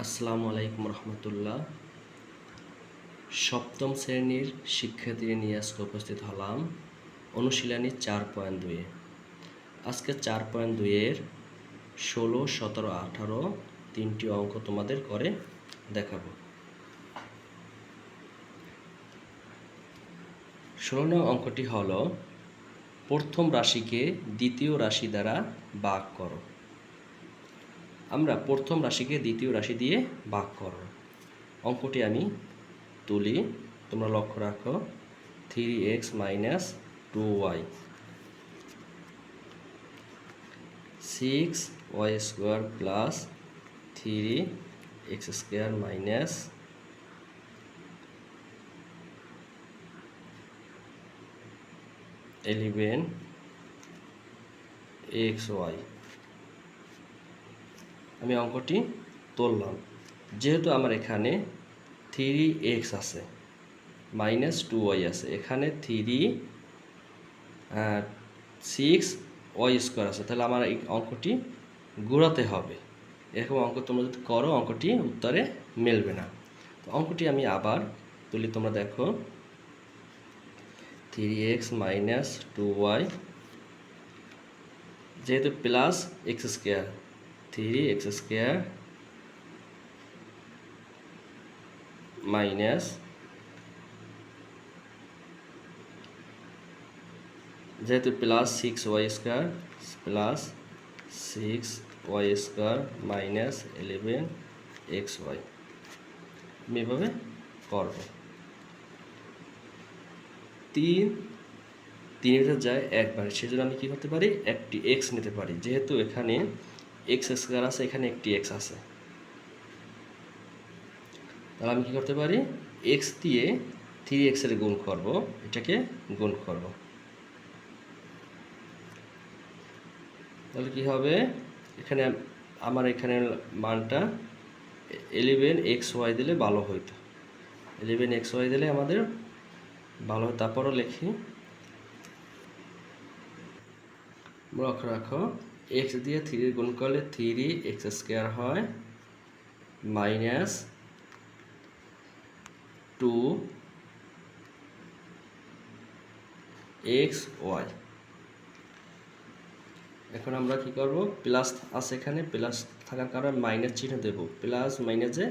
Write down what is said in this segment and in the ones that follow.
আসসালামু আলাইকুম রহমতুল্লাহ। সপ্তম শ্রেণির শিক্ষার্থী নিয়ে আজকে উপস্থিত হলাম অনুশীলনী চার পয়েন্ট দুয়ে আজকে চার পয়েন্ট দুইয়ের ষোলো, সতেরো, আঠারো তিনটি অঙ্ক তোমাদের করে দেখাবো। ষোলো নং অঙ্কটি হল, প্রথম রাশিকে দ্বিতীয় রাশি দ্বারা ভাগ করো। আমরা প্রথম রাশিকে দ্বিতীয় রাশি দিয়ে ভাগ করো। অঙ্কটি আমি তুলি, তোমরা লক্ষ্য রাখো three x minus two y six y square plus three x square minus eleven x y আমি অঙ্কটি তুললাম। যেহেতু আমার এখানে থ্রি এক্স আছে মাইনাস টু ওয়াই আছে, এখানে থ্রি সিক্স ওয়াই স্কোয়ার আছে, তাহলে আমার এই অঙ্কটি ঘোরাতে হবে। এরকম অঙ্ক তোমরা যদি করো, অঙ্কটি উত্তরে মেলবে না। তো অঙ্কটি আমি আবার তুলি, তোমরা দেখো three x minus two y যেহেতু plus x square three x square minus যেহেতু plus six y square plus six y square minus eleven x y আমি এভাবে করব। তিন তিন ভিতর যায় একবার। সেজন্য আমি কী করতে পারি? একটি এক্স নিতে পারি। যেহেতু এখানে এক্স স্কোয়ার আছে, এখানে একটি এক্স আছে। তাহলে আমি কী করতে পারি? এক্স দিয়ে থ্রি এক্সের গুণ করব, এটাকে গুণ করব। তাহলে কি হবে? এখানে আমার এখানে মানটা এলেভেন এক্স ওয়াই দিলে ভালো হইতো। এলেভেন এক্স ওয়াই দিলে আমাদের ভালো হয়। তারপরও লিখি। লক্ষ্য রাখো এক্স দিয়ে থ্রি গুণ করলে থ্রি এক্স স্কোয়ার হয় মাইনাস টু এক্স ওয়াই এখন আমরা কি করব? প্লাস আছে এখানে প্লাস থাকার কারণে মাইনাস চিহ্ন দেব। প্লাস মাইনাসে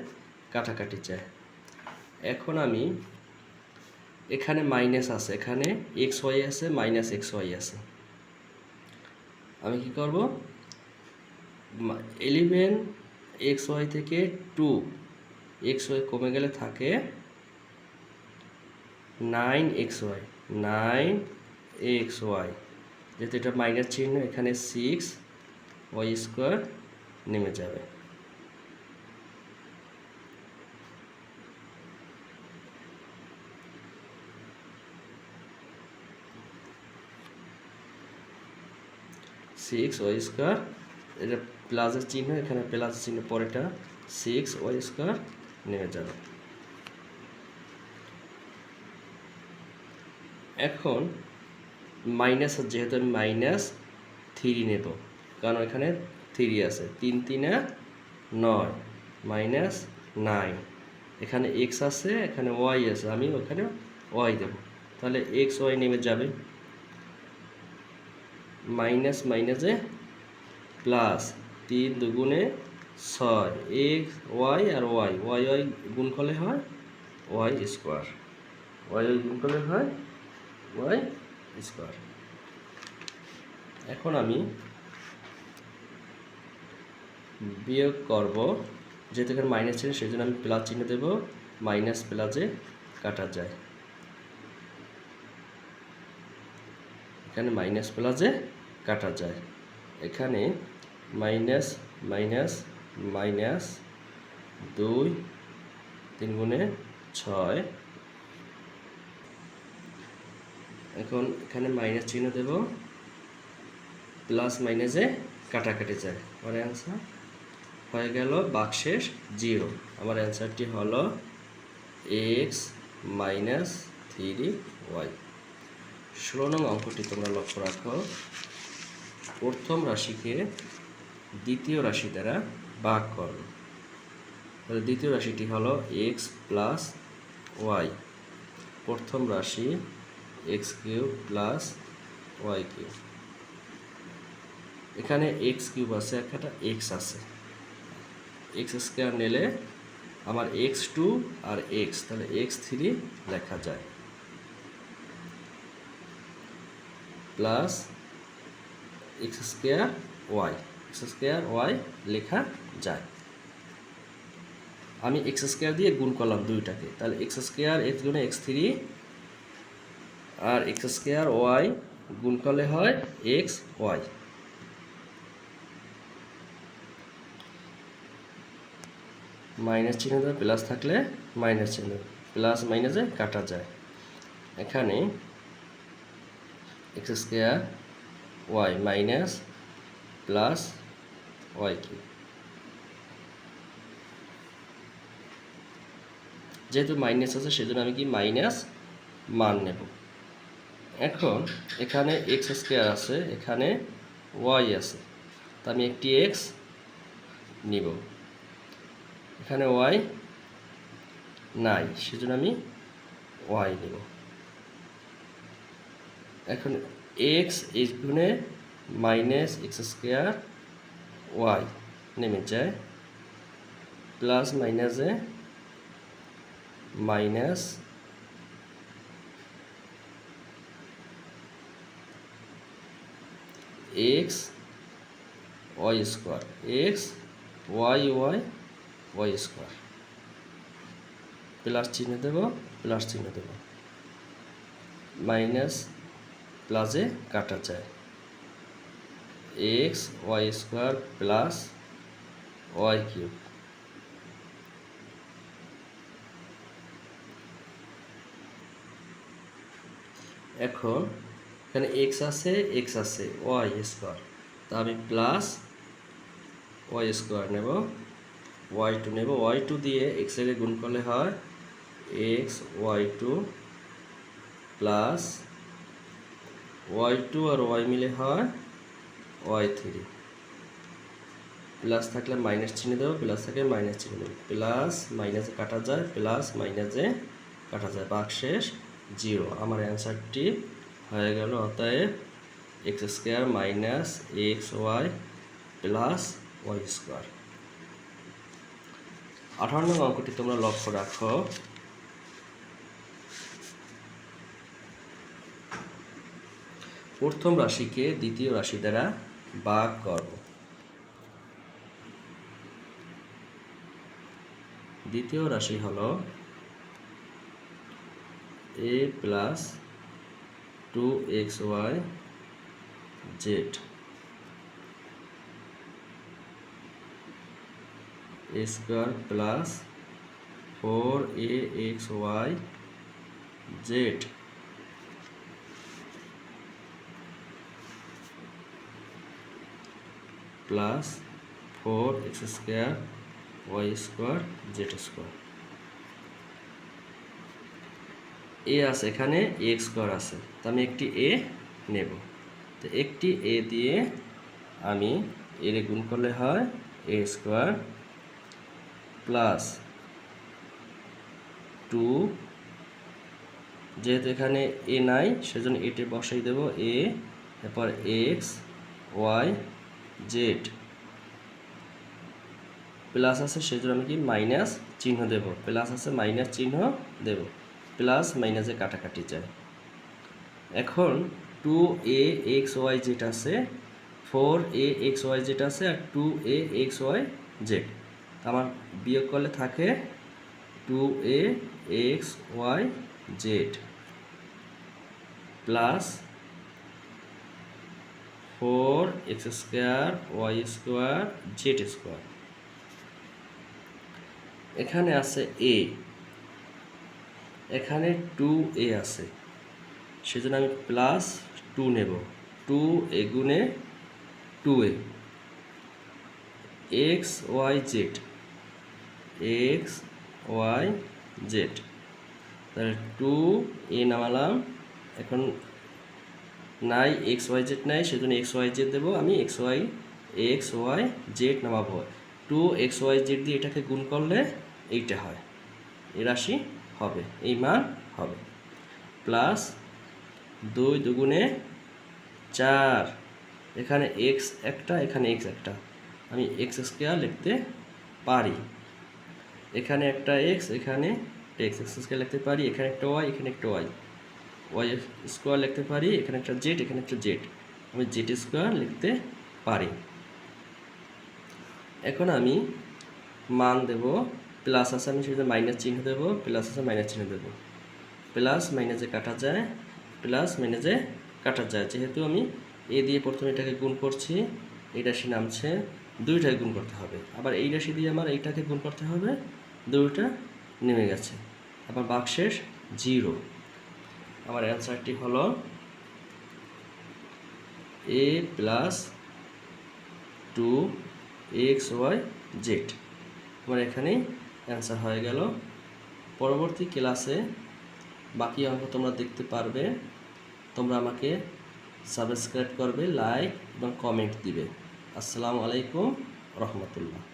কাটাকাটি চায় এখন আমি এখানে মাইনাস আছে, এখানে এক্স ওয়াই আছে মাইনাস এক্স ওয়াই আছে। আমি কি করব? এলিভেন এক্স ওয়াই থেকে টু এক্স ওয়াই কমে গেলে থাকে nine x y nine x y যেহেতু এটা মাইনাস চিহ্ন, এখানে সিক্স ওয়াই স্কোয়ার নেমে যাবে। সিক্স ওয়াই স্কোয়ার এটা প্লাসের চিহ্ন, এখানে প্লাস চিহ্ন পরেটা সিক্স ওয়াই স্কোয়ার নেমে যাবে। এখন মাইনাস যেহেতু আমি মাইনাস থ্রি নেব, কারণ এখানে থ্রি আছে। তিন, তিনে নয় মাইনাস নাইন এখানে এক্স আছে, এখানে ওয়াই আছে, আমি ওখানে ওয়াই দেব। তাহলে এক্স ওয়াই নেমে যাবে। মাইনাস মাইনাসে প্লাস তিন দুগুণে ছয়, এক্স, ওয়াই আর ওয়াই। ওয়াই ওয়াই গুণ করলে হয় ওয়াই স্কোয়ার। ওয়াই ওয়াই গুণ করলে হয় ওয়াই স্কোয়ার। এখন আমি বিয়োগ করব, যেহেতু এখানে মাইনাস ছিল সেই জন্য আমি প্লাস চিহ্ন দেবো, মাইনাস প্লাসে কাটা যায়। এখানে মাইনাস প্লাসে কাটা যায়। এখানে মাইনাস মাইনাস মাইনাস দুই, তিন গুণে ছয়। এখন এখানে মাইনাস চিহ্ন দেব। প্লাস মাইনাসে কাটাকাটি যায়। আমার অ্যান্সার হয়ে গেল বাক্সের জিরো আমার অ্যান্সারটি হলো এক্স মাইনাস থ্রি ওয়াই ষোলো নং অঙ্কটি তোমরা লক্ষ্য রাখো। প্রথম রাশিকে দ্বিতীয় রাশি দ্বারা ভাগ করো। তাহলে দ্বিতীয় রাশিটি হলো এক্স প্লাস ওয়াই প্রথম রাশি x cube plus y cube এখানে এক্স কিউব আছে একটা এক্স আছে। এক্স স্কোয়ার নিলে আমার এক্স টু আর এক্স তাহলে এক্স থ্রি লেখা যায়। Plus x square y x square y লেখা যায়। আমি এক্স স্কোয়ার দিয়ে গুণ করলাম দুইটাকে, তাহলে এক্স স্কোয়ার এক্স গুণে এক্স থ্রি আর এক্স স্কোয়ার ওয়াই গুণ করলে হয় এক্স ওয়াই মাইনাস চিহ্ন দেবে প্লাস থাকলে মাইনাস চিহ্ন প্লাস মাইনাসে কাটা যায়। এখানে x square y minus plus y cube যেহেতু মাইনাস আছে, সেজন্য আমি কি মাইনাস মান নেব। এখন এখানে এক্স স্কোয়ার আছে, এখানে ওয়াই আছে। তা আমি একটি এক্স নিব। এখানে ওয়াই নাই, সেজন্য আমি ওয়াই নেব। এখন এক্স এই গুণে মাইনাস এক্স স্কোয়ার ওয়াই নেমে যায় প্লাস মাইনাসে minus x y square x y y y square plus চিহ্ন দেব প্লাস চিহ্ন দেব। মাইনাস প্লাসে কাটা যায়। X y square plus y cube. এখন এখানে এক্স আছে এক্স আছে, ওয়াই স্কোয়ার। তা আমি প্লাস ওয়াই স্কোয়ার নেব, ওয়াই টু নেব। ওয়াই টু দিয়ে এক্সের গুণ করলে হয় x y two plus y two আর ওয়াই মিলে হয় ওয়াই থ্রি। প্লাস থাকলে মাইনাস চিহ্ন দেবো, প্লাস থাকলে মাইনাস চিহ্ন দেবো। প্লাস মাইনাসে কাটা যায়, প্লাস মাইনাসে কাটা যায়। বাক শেষ জিরো। আমার অ্যান্সারটি হয়ে গেল, অতএব x square minus x y plus y square. আঠারো নং অঙ্কটি তোমরা লক্ষ্য রাখো। প্রথম রাশিকে দ্বিতীয় রাশি দ্বারা ভাগ করো দ্বিতীয় রাশি হল a plus two x y z square plus four a x y z plus four x square y square z square a আছে এখানে এ স্কোয়ার আছে। তো আমি একটি এ নেব। তো একটি এ দিয়ে আমি এর গুণ করলে হয় এ স্কোয়ার প্লাস টু যেহেতু এখানে এ নাই, সেজন্য এটে বসাই দেব। এ এরপর এক্স ওয়াই জেড প্লাস আছে সেজন্য আমি কি? মাইনাস চিহ্ন দেব। প্লাস আছে মাইনাস চিহ্ন দেব। প্লাস মাইনাসে কাটাকাটি যায় এখন two a x y z আছে four a x y z আছে আর two a x y z আমার বিয়োগ করলে থাকে two a x y z plus four x square, y square, z square. এখানে আছে এ। এখানে টু এ আছে। সেজন্য আমি প্লাস টু নেব। টু এ গুণে two a. X y z x y z তাহলে টু এ নামালাম। এখন নাই এক্স ওয়াই জেড নাই, সেজন্য এক্স ওয়াই জেড দেবো আমি x y x y z নামাবো। টু এক্স ওয়াই জেড দিয়ে এটাকে গুণ করলে এইটা হয়। এই রাশি হবে, এই মান হবে। প্লাস দুই দুগুণে চার, এখানে এক্স একটা, এখানে এক্স একটা। আমি এক্স স্কোয়ার লিখতে পারি। এখানে একটা এক্স এখানে এক্স স্কোয়ার লিখতে পারি, এখানে একটা ওয়াই এখানে একটা ওয়াই ওয়াই স্কোয়ার লিখতে পারি, এখানে একটা জেড এখানে একটা জেড আমি জেড স্কোয়ার লিখতে পারি। এখন আমি মান দেব প্লাস আছে আমি সেটা মাইনাস চিহ্ন দেবো প্লাস আছে মাইনাস চিহ্ন দেবো। প্লাস মাইনাসে কাটা যায় প্লাস মাইনাসে কাটা যায়। যেহেতু আমি এ দিয়ে প্রথমে এটাকে গুণ করছি, এই রাশি নামছে দুইটাকে গুণ করতে হবে। আবার এই রাশি দিয়ে আমার এইটাকে গুণ করতে হবে, দুইটা নেমে গেছে। আবার বাক্সের জিরো আমার অ্যান্সারটি হলো a plus two x y z আমার এখানেই অ্যান্সার হয়ে গেল। পরবর্তী ক্লাসে বাকি অঙ্ক তোমরা দেখতে পারবে। তোমরা আমাকে সাবস্ক্রাইব করবে লাইক এবং কমেন্ট দিবে। আসসালামু আলাইকুম, রহমতুল্লাহ।